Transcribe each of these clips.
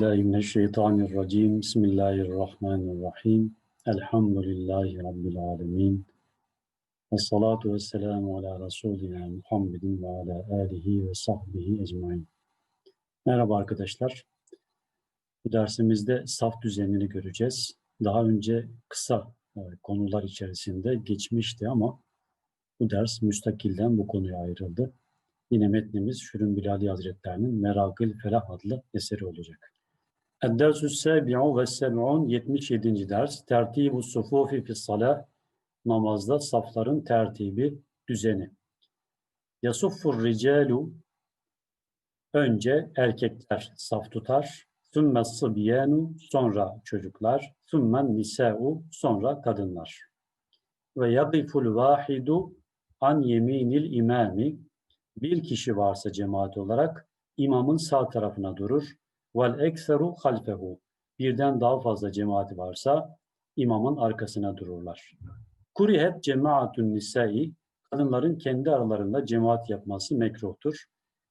billahi mineşşeytanirracim. Bismillahirrahmanirrahim. Elhamdülillahi Rabbil alemin. Ve salatu ve selamu ala Resulina Muhammedin ve ala alihi ve sahbihi ecmain. Merhaba arkadaşlar. Bu dersimizde saf düzenini göreceğiz. Daha önce kısa e, konular içerisinde geçmişti ama bu ders müstakilden bu konuya ayrıldı. Yine metnimiz Şürün Bilali Hazretlerinin Merakil Felah adlı eseri olacak. Sebi'u ve seb'un 77. ders. Tertibu sufufi fis salah namazda safların tertibi, düzeni. Yasuffur ricalu önce erkekler saf tutar. Sümme sıbyanu sonra çocuklar. Sümmen nisa'u sonra kadınlar. Ve yadiful vahidu an yeminil imami bir kişi varsa cemaat olarak imamın sağ tarafına durur. Vel ekseru halfehu. Birden daha fazla cemaati varsa imamın arkasına dururlar. Kurihet cemaatun nisai kadınların kendi aralarında cemaat yapması mekruhtur.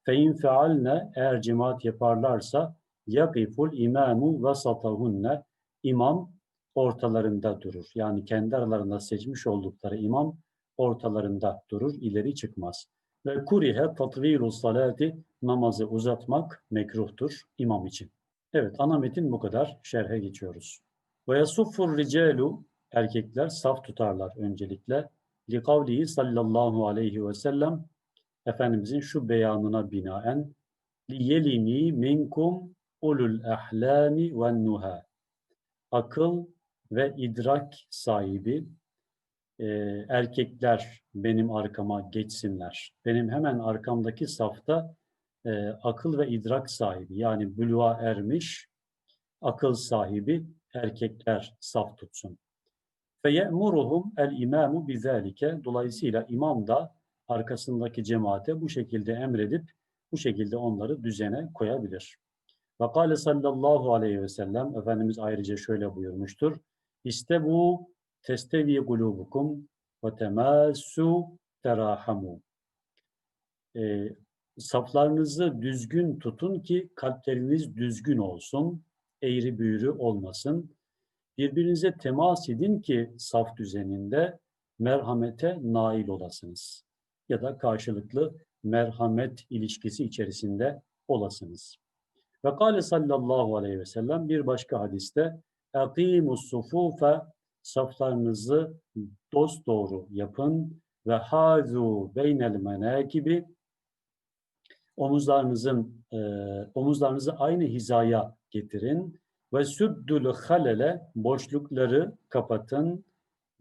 Fe in fealne eğer cemaat yaparlarsa yakiful imamu vasatahunne imam ortalarında durur. Yani kendi aralarında seçmiş oldukları imam ortalarında durur, ileri çıkmaz. Ve kurihe tatvilu salati namazı uzatmak mekruhtur imam için. Evet ana metin bu kadar. Şerhe geçiyoruz. Ve yasuffur ricalu erkekler saf tutarlar öncelikle. Li kavlihi sallallahu aleyhi ve sellem Efendimizin şu beyanına binaen li yelini minkum ulul ahlami ve nuha akıl ve idrak sahibi e, erkekler benim arkama geçsinler. Benim hemen arkamdaki safta e, akıl ve idrak sahibi yani bülva ermiş akıl sahibi erkekler saf tutsun. Fe ye'muruhum el imamu bizalike. Dolayısıyla imam da arkasındaki cemaate bu şekilde emredip bu şekilde onları düzene koyabilir. Ve kâle sallallahu aleyhi ve sellem Efendimiz ayrıca şöyle buyurmuştur. İşte bu testevi kulubukum ve temassu terahamu. E, saflarınızı düzgün tutun ki kalpleriniz düzgün olsun, eğri büğrü olmasın. Birbirinize temas edin ki saf düzeninde merhamete nail olasınız. Ya da karşılıklı merhamet ilişkisi içerisinde olasınız. Ve kâle sallallahu aleyhi ve sellem bir başka hadiste اَقِيمُ الصُّفُوفَ saflarınızı dost doğru yapın ve hazu beynel menakibi omuzlarınızın e, omuzlarınızı aynı hizaya getirin ve süddül halele boşlukları kapatın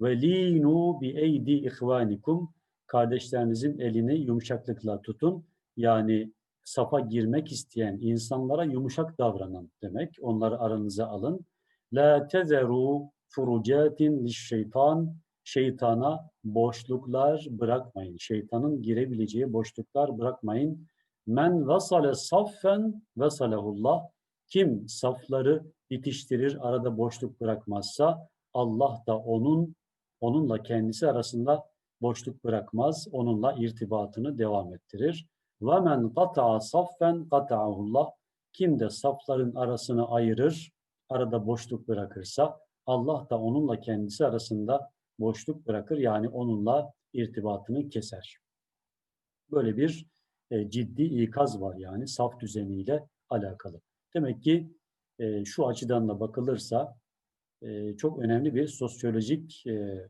ve linu bi eydi ihvanikum kardeşlerinizin elini yumuşaklıkla tutun. Yani safa girmek isteyen insanlara yumuşak davranın demek. Onları aranıza alın. La tezeru furucatin şeytan şeytana boşluklar bırakmayın. Şeytanın girebileceği boşluklar bırakmayın. Men vasale saffen vesalehullah kim safları bitiştirir, arada boşluk bırakmazsa Allah da onun onunla kendisi arasında boşluk bırakmaz. Onunla irtibatını devam ettirir. Ve men qata'a saffen qata'ahullah kim de safların arasını ayırır, arada boşluk bırakırsa Allah da onunla kendisi arasında boşluk bırakır. Yani onunla irtibatını keser. Böyle bir e, ciddi ikaz var yani saf düzeniyle alakalı. Demek ki e, şu açıdan da bakılırsa e, çok önemli bir sosyolojik e,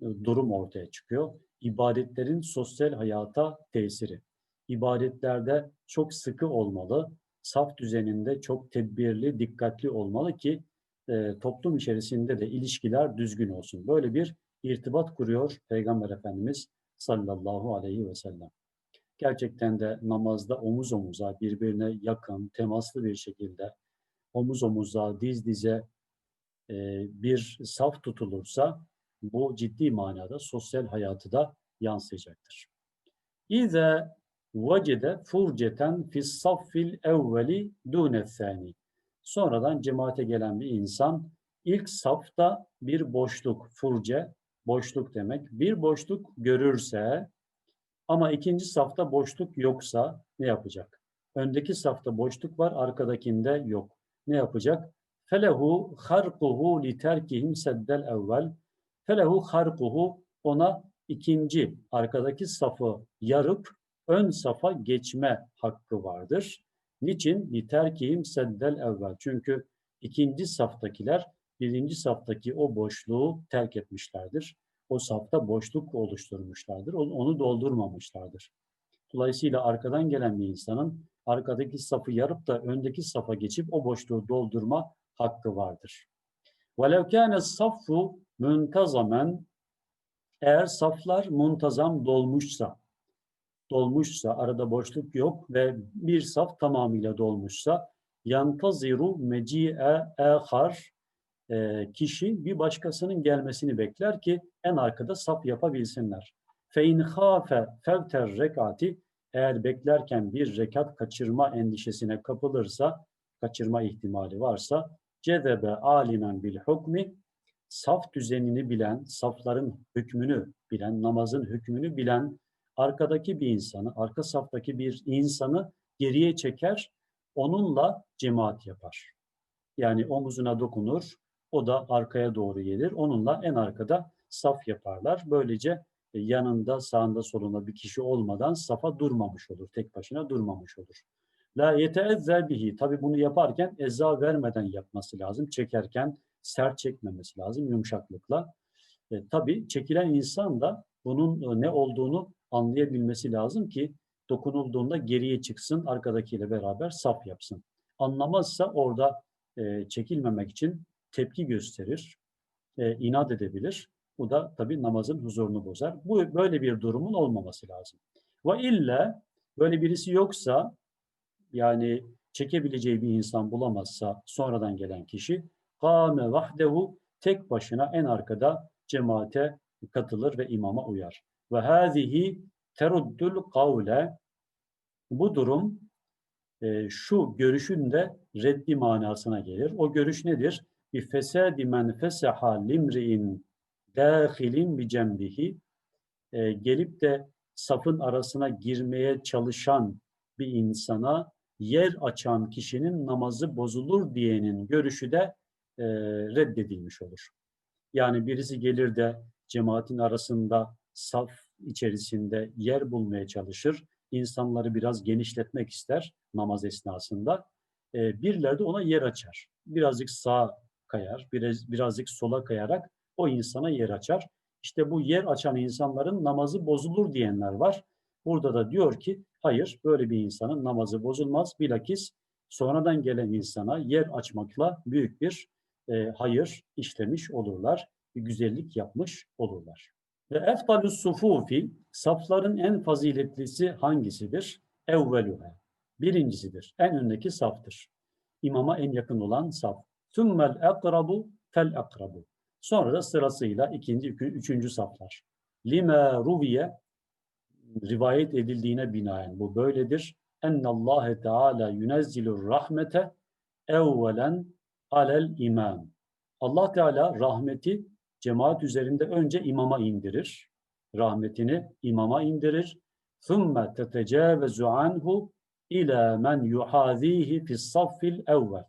durum ortaya çıkıyor. İbadetlerin sosyal hayata tesiri. İbadetlerde çok sıkı olmalı, saf düzeninde çok tedbirli, dikkatli olmalı ki e, toplum içerisinde de ilişkiler düzgün olsun. Böyle bir irtibat kuruyor Peygamber Efendimiz sallallahu aleyhi ve sellem. Gerçekten de namazda omuz omuza, birbirine yakın, temaslı bir şekilde omuz omuza, diz dize e, bir saf tutulursa bu ciddi manada sosyal hayatı da yansıyacaktır. İze vecede furceten fis saffil evveli dune thani. Sonradan cemaate gelen bir insan ilk safta bir boşluk, furce, boşluk demek. Bir boşluk görürse ama ikinci safta boşluk yoksa ne yapacak? Öndeki safta boşluk var, arkadakinde yok. ne yapacak? Felehu harquhu li terkihim seddel evvel. Felehu harquhu ona ikinci arkadaki safı yarıp ön safa geçme hakkı vardır. Niçin? Li terkihim seddel evvel. Çünkü ikinci saftakiler birinci saftaki o boşluğu terk etmişlerdir. O safta boşluk oluşturmuşlardır. Onu doldurmamışlardır. Dolayısıyla arkadan gelen bir insanın arkadaki safı yarıp da öndeki safa geçip o boşluğu doldurma hakkı vardır. وَلَوْ كَانَ الصَّفُّ مُنْتَظَمًا Eğer saflar muntazam dolmuşsa, dolmuşsa, arada boşluk yok ve bir saf tamamıyla dolmuşsa, yantaziru meci'e ehar e, kişi bir başkasının gelmesini bekler ki en arkada saf yapabilsinler. Fein hafe fevter rekati eğer beklerken bir rekat kaçırma endişesine kapılırsa, kaçırma ihtimali varsa cedebe alimen bil hukmi saf düzenini bilen, safların hükmünü bilen, namazın hükmünü bilen arkadaki bir insanı, arka saftaki bir insanı geriye çeker, onunla cemaat yapar. Yani omuzuna dokunur, o da arkaya doğru gelir. Onunla en arkada saf yaparlar. Böylece e, yanında, sağında, solunda bir kişi olmadan safa durmamış olur. Tek başına durmamış olur. La yeteezzer bihi. Tabi bunu yaparken eza vermeden yapması lazım. Çekerken sert çekmemesi lazım yumuşaklıkla. E, tabi çekilen insan da bunun e, ne olduğunu anlayabilmesi lazım ki dokunulduğunda geriye çıksın, arkadakiyle beraber saf yapsın. Anlamazsa orada e, çekilmemek için tepki gösterir, e, inat edebilir. Bu da tabii namazın huzurunu bozar. Bu böyle bir durumun olmaması lazım. Ve illa böyle birisi yoksa yani çekebileceği bir insan bulamazsa sonradan gelen kişi kâme vahdehu tek başına en arkada cemaate katılır ve imama uyar. Ve hâzihi teruddül kavle bu durum e, şu görüşün de reddi manasına gelir. O görüş nedir? bi fesadi men fesaha limri'in dâhilin bi cembihi e, gelip de safın arasına girmeye çalışan bir insana yer açan kişinin namazı bozulur diyenin görüşü de e, reddedilmiş olur. Yani birisi gelir de cemaatin arasında saf içerisinde yer bulmaya çalışır. insanları biraz genişletmek ister namaz esnasında. E, birileri de ona yer açar. Birazcık sağ kayar, biraz, birazcık sola kayarak o insana yer açar. İşte bu yer açan insanların namazı bozulur diyenler var. Burada da diyor ki hayır böyle bir insanın namazı bozulmaz. Bilakis sonradan gelen insana yer açmakla büyük bir e, hayır işlemiş olurlar. Bir güzellik yapmış olurlar. Ve eftalus sufufi safların en faziletlisi hangisidir? Evveluha. Birincisidir. En öndeki saftır. İmama en yakın olan saf. Sümmel akrabu fel akrabu. Sonra da sırasıyla ikinci, üçüncü saflar. Lima ruviye rivayet edildiğine binaen bu böyledir. Ennallâhe Teala yunezzilur rahmete evvelen alel imam. Allah Teala rahmeti cemaat üzerinde önce imama indirir. Rahmetini imama indirir. ثُمَّ تَتَجَاوَزُ عَنْهُ ila men yuhazihi fis saffil evvel.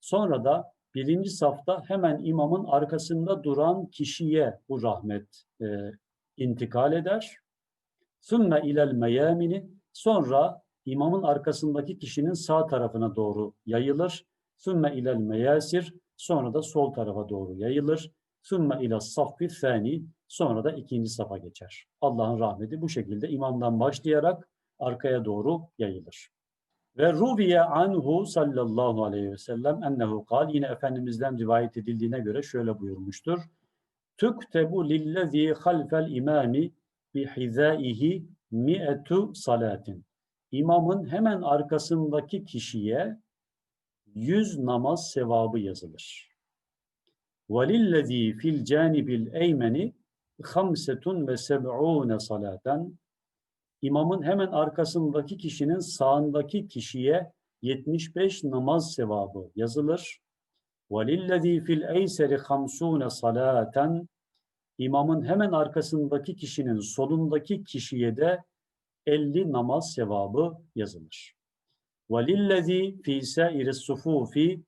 Sonra da birinci safta hemen imamın arkasında duran kişiye bu rahmet e, intikal eder. Sümme ilel meyamini sonra imamın arkasındaki kişinin sağ tarafına doğru yayılır. Sümme ilel meyasir sonra da sol tarafa doğru yayılır. Sümme ila saffi fani sonra da ikinci safa geçer. Allah'ın rahmeti bu şekilde imamdan başlayarak arkaya doğru yayılır. Ve ruviye anhu sallallahu aleyhi ve sellem ennehu kal yine Efendimiz'den rivayet edildiğine göre şöyle buyurmuştur. Tüktebu lillezî halfel imami bihizâihi mi'etu salatin. İmamın hemen arkasındaki kişiye yüz namaz sevabı yazılır. وَلِلَّذ۪ي fil canibil eymeni hamsetun ve seb'ûne salaten imamın hemen arkasındaki kişinin sağındaki kişiye 75 namaz sevabı yazılır. وَلِلَّذ۪ي fil eyseri hamsûne salaten imamın hemen arkasındaki kişinin solundaki kişiye de 50 namaz sevabı yazılır. وَلِلَّذ۪ي fî سَائِرِ السُّفُوفِ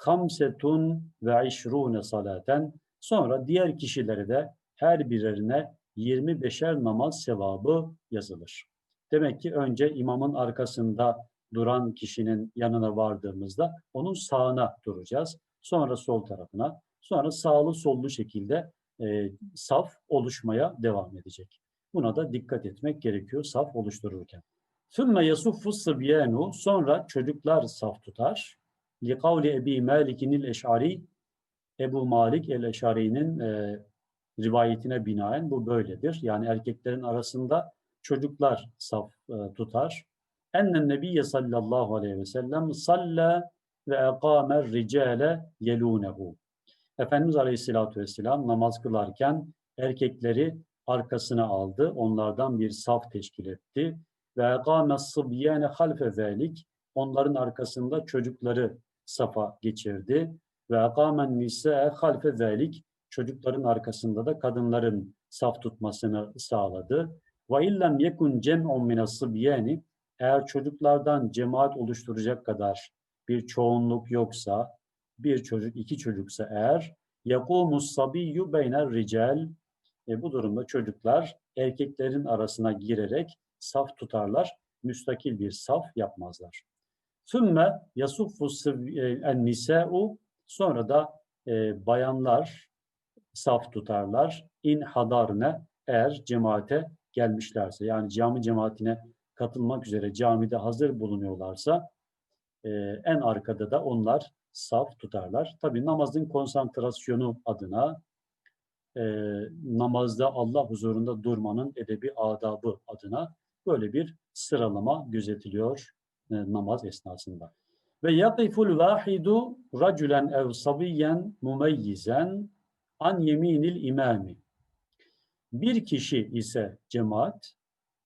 hamsetun ve işrune salaten sonra diğer kişilere de her birerine 25'er namaz sevabı yazılır. Demek ki önce imamın arkasında duran kişinin yanına vardığımızda onun sağına duracağız. Sonra sol tarafına, sonra sağlı sollu şekilde e, saf oluşmaya devam edecek. Buna da dikkat etmek gerekiyor saf oluştururken. Sümme yasuffu sıbyenu sonra çocuklar saf tutar. Likavli Ebi Malik'in el-Eş'ari Ebu Malik el-Eş'ari'nin e, rivayetine binaen bu böyledir. Yani erkeklerin arasında çocuklar saf e, tutar. Ennen Nebiyye sallallahu aleyhi ve sellem salla ve ekâmer ricale yelûnehu. Efendimiz aleyhissalatü vesselam namaz kılarken erkekleri arkasına aldı. Onlardan bir saf teşkil etti. Ve ekâme sıbyâne halfe zelik. Onların arkasında çocukları safa geçirdi. Ve ekâmen nisâe halfe zâlik. Çocukların arkasında da kadınların saf tutmasını sağladı. Ve illem yekun cem'un minas sıbyâni. Eğer çocuklardan cemaat oluşturacak kadar bir çoğunluk yoksa, bir çocuk, iki çocuksa eğer, yakumus sabiyyu beyner rical. E, bu durumda çocuklar erkeklerin arasına girerek saf tutarlar, müstakil bir saf yapmazlar. Sümme yasuffu en nisa'u sonra da e, bayanlar saf tutarlar. İn hadarne eğer cemaate gelmişlerse yani cami cemaatine katılmak üzere camide hazır bulunuyorlarsa e, en arkada da onlar saf tutarlar. Tabi namazın konsantrasyonu adına e, namazda Allah huzurunda durmanın edebi adabı adına böyle bir sıralama gözetiliyor e, namaz esnasında. Ve yakiful vahidu raculen ev sabiyen mumeyyizen an yeminil imami. Bir kişi ise cemaat,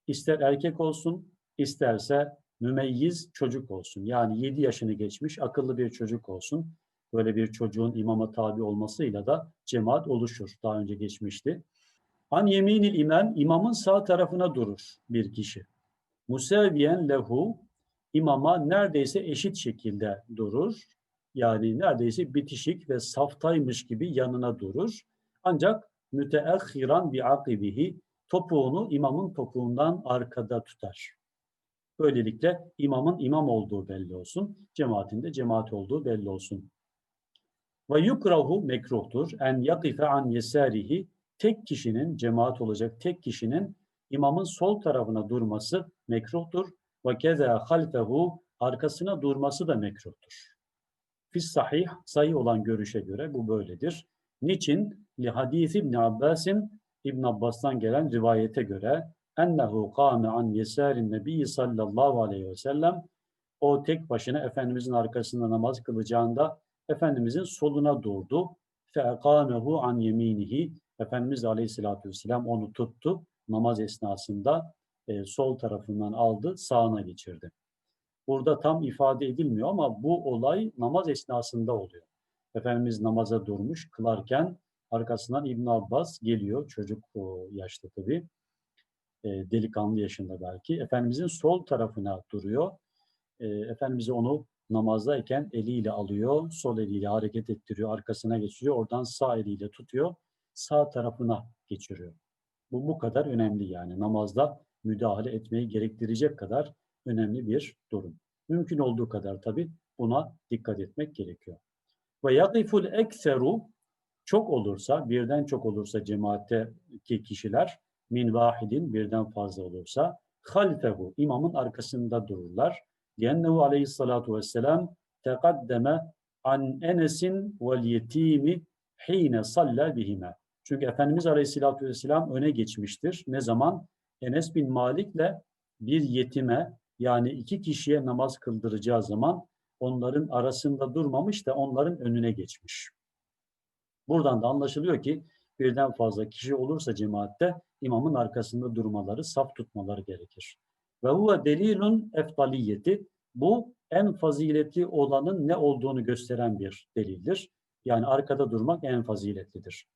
ister erkek olsun, isterse mümeyyiz çocuk olsun. Yani 7 yaşını geçmiş akıllı bir çocuk olsun. Böyle bir çocuğun imama tabi olmasıyla da cemaat oluşur. Daha önce geçmişti. An yeminil imam, imamın sağ tarafına durur bir kişi. Museviyen lehu, imama neredeyse eşit şekilde durur. Yani neredeyse bitişik ve saftaymış gibi yanına durur. Ancak müteahhiran bi akibihi, topuğunu imamın topuğundan arkada tutar. Böylelikle imamın imam olduğu belli olsun, cemaatin de cemaat olduğu belli olsun. Ve yukrahu mekruhtur en yakife an yesarihi tek kişinin cemaat olacak tek kişinin imamın sol tarafına durması mekruhtur. Ve keza halfehu arkasına durması da mekruhtur. Fis sahih sahih olan görüşe göre bu böyledir. Niçin? Li hadis İbn Abbas'in İbn Abbas'tan gelen rivayete göre ennehu kâme an yesarin nebiyyi sallallahu aleyhi ve sellem o tek başına Efendimizin arkasında namaz kılacağında Efendimizin soluna durdu. Fe'ekâmehu an yeminihi Efendimiz aleyhissalatü vesselam onu tuttu. Namaz esnasında e, sol tarafından aldı, sağına geçirdi. Burada tam ifade edilmiyor ama bu olay namaz esnasında oluyor. Efendimiz namaza durmuş, kılarken arkasından İbn Abbas geliyor, çocuk yaşta tabii e, delikanlı yaşında belki. Efendimizin sol tarafına duruyor. E, Efendimiz onu namazdayken eliyle alıyor, sol eliyle hareket ettiriyor, arkasına geçiriyor, oradan sağ eliyle tutuyor, sağ tarafına geçiriyor. Bu bu kadar önemli yani namazda müdahale etmeyi gerektirecek kadar önemli bir durum. Mümkün olduğu kadar tabi buna dikkat etmek gerekiyor. Ve yakiful ekseru çok olursa, birden çok olursa cemaatteki kişiler min vahidin birden fazla olursa halfehu imamın arkasında dururlar. Diyennehu aleyhissalatu vesselam tekaddeme an enesin vel yetimi hine salla bihime. Çünkü Efendimiz aleyhissalatu vesselam öne geçmiştir. Ne zaman? Enes bin Malik'le bir yetime yani iki kişiye namaz kıldıracağı zaman onların arasında durmamış da onların önüne geçmiş. Buradan da anlaşılıyor ki birden fazla kişi olursa cemaatte imamın arkasında durmaları, saf tutmaları gerekir. Ve huve delilun eftaliyeti. Bu en faziletli olanın ne olduğunu gösteren bir delildir. Yani arkada durmak en faziletlidir.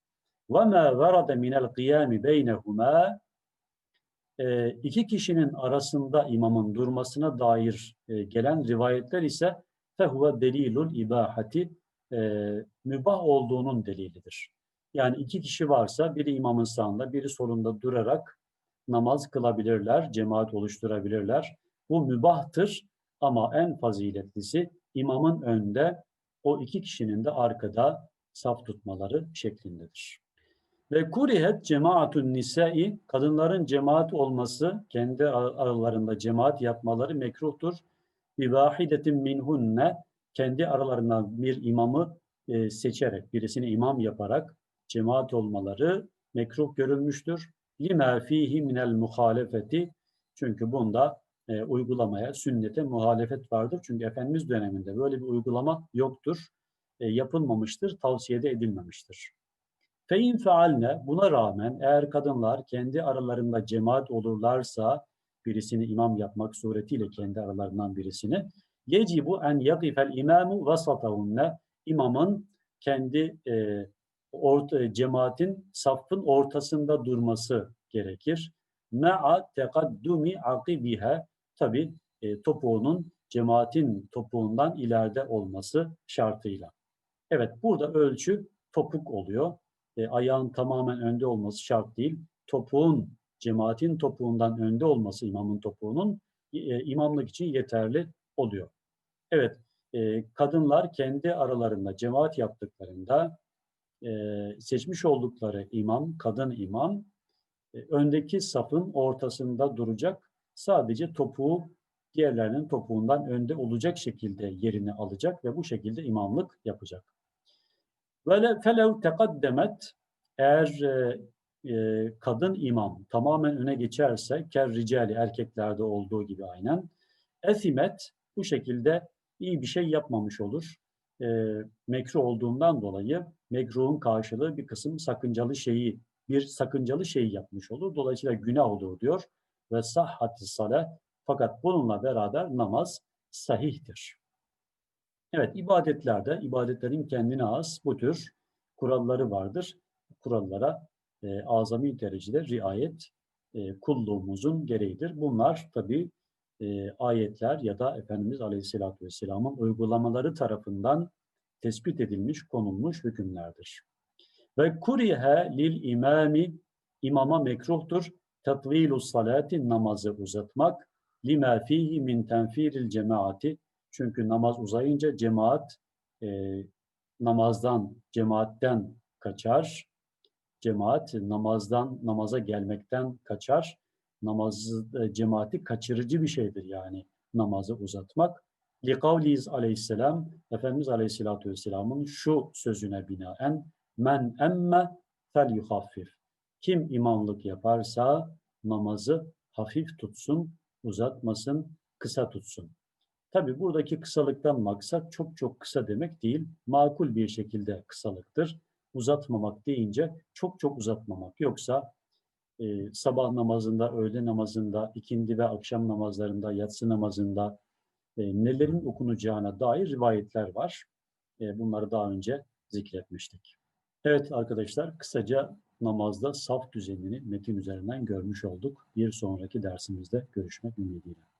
Ve ma verade minel kıyami beynehuma iki kişinin arasında imamın durmasına dair e, gelen rivayetler ise fehuve delilul ibahati e, mübah olduğunun delilidir. Yani iki kişi varsa biri imamın sağında, biri solunda durarak namaz kılabilirler, cemaat oluşturabilirler. Bu mübahtır ama en faziletlisi imamın önde, o iki kişinin de arkada saf tutmaları şeklindedir. Ve kurihet cemaatun nisai kadınların cemaat olması, kendi aralarında cemaat yapmaları mekruhtur. Bi vahidetin minhunne kendi aralarından bir imamı e, seçerek, birisini imam yaparak cemaat olmaları mekruh görülmüştür. Lima fihi minel muhalefeti çünkü bunda e, uygulamaya, sünnete muhalefet vardır. Çünkü Efendimiz döneminde böyle bir uygulama yoktur, e, yapılmamıştır, tavsiyede edilmemiştir. Fein fealne buna rağmen eğer kadınlar kendi aralarında cemaat olurlarsa birisini imam yapmak suretiyle kendi aralarından birisini yecibu en yagifel imamu vasatahunne imamın kendi e, orta, cemaatin safın ortasında durması gerekir. Ma'a tekaddumi akibihe tabi e, topuğunun cemaatin topuğundan ileride olması şartıyla. Evet burada ölçü topuk oluyor. E, ayağın tamamen önde olması şart değil. Topuğun, cemaatin topuğundan önde olması imamın topuğunun e, imamlık için yeterli oluyor. Evet, e, kadınlar kendi aralarında cemaat yaptıklarında e, seçmiş oldukları imam, kadın imam, e, öndeki safın ortasında duracak. Sadece topuğu diğerlerinin topuğundan önde olacak şekilde yerini alacak ve bu şekilde imamlık yapacak. Ve felev tekaddemet eğer e, e, kadın imam tamamen öne geçerse ker ricali erkeklerde olduğu gibi aynen esimet bu şekilde iyi bir şey yapmamış olur. E, mekruh olduğundan dolayı mekruhun karşılığı bir kısım sakıncalı şeyi bir sakıncalı şey yapmış olur. Dolayısıyla günah olur diyor ve sahhati sale fakat bununla beraber namaz sahihtir. Evet ibadetlerde ibadetlerin kendine az bu tür kuralları vardır. Kurallara e, azami derecede riayet e, kulluğumuzun gereğidir. Bunlar tabi e, ayetler ya da Efendimiz Aleyhisselatü Vesselam'ın uygulamaları tarafından tespit edilmiş, konulmuş hükümlerdir. Ve kurihe lil imami imama mekruhtur. Tatvilu salati namazı uzatmak. Lima fihi min tenfiril cemaati. Çünkü namaz uzayınca cemaat e, namazdan, cemaatten kaçar. Cemaat namazdan, namaza gelmekten kaçar. Namazı, e, cemaati kaçırıcı bir şeydir yani namazı uzatmak. Likavliyiz aleyhisselam, Efendimiz aleyhisselatü vesselamın şu sözüne binaen men emme fel yuhaffif. Kim imamlık yaparsa namazı hafif tutsun, uzatmasın, kısa tutsun. Tabi buradaki kısalıktan maksat çok çok kısa demek değil, makul bir şekilde kısalıktır. Uzatmamak deyince çok çok uzatmamak. Yoksa e, sabah namazında, öğle namazında, ikindi ve akşam namazlarında, yatsı namazında e, nelerin okunacağına dair rivayetler var. E, bunları daha önce zikretmiştik. Evet arkadaşlar kısaca namazda saf düzenini metin üzerinden görmüş olduk. Bir sonraki dersimizde görüşmek ümidiyle.